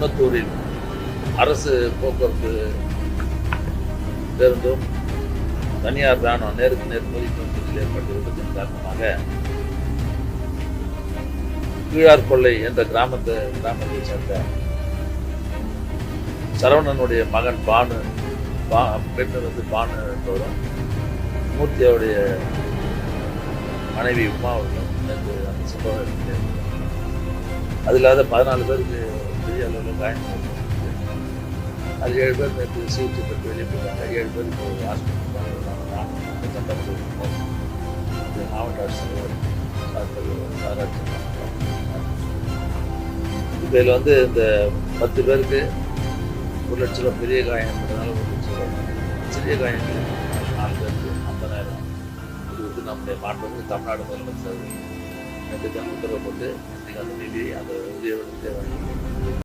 குன்னத்தூரில் அரசு போக்குவரத்து பேருந்தும் தனியார் வேனும் நேருக்கு நேர் மோதிக்கொண்டதில் ஏற்பட்ட விபத்தின் காரணமாக கீழார் கொள்ளை என்ற கிராமத்தை கிராமத்தை சேர்ந்த சரவணனுடைய மகன் பானு பா பெண் வந்து பானு என்பவரும் மூர்த்தியாவுடைய மனைவி உமா அவர்களும் அந்த சம்பவம் அது இல்லாத பதினாலு பேருக்கு பெரிய அளவில் காயம் அது ஏழு பேர் நேற்று சிகிச்சை பெற்று வெளியே போயிருக்காங்க ஏழு பேர் இப்போ ஹாஸ்பிட்டல் சட்டமன்ற மாவட்ட ஆட்சியர் சார் இதில் வந்து இந்த பத்து பேருக்கு ஒரு லட்ச ரூபா பெரிய காயம் என்பதனால ஒரு லட்ச ரூபா சிறிய காயங்கள் நாலு பேருக்கு ஐம்பதாயிரம். இது வந்து நம்முடைய மாண்புக்கு தமிழ்நாடு முதலமைச்சர். எனக்கு தினம் உத்தரவு போட்டு இன்னைக்கு அந்த நிதி அந்த உதவியோடு தேவை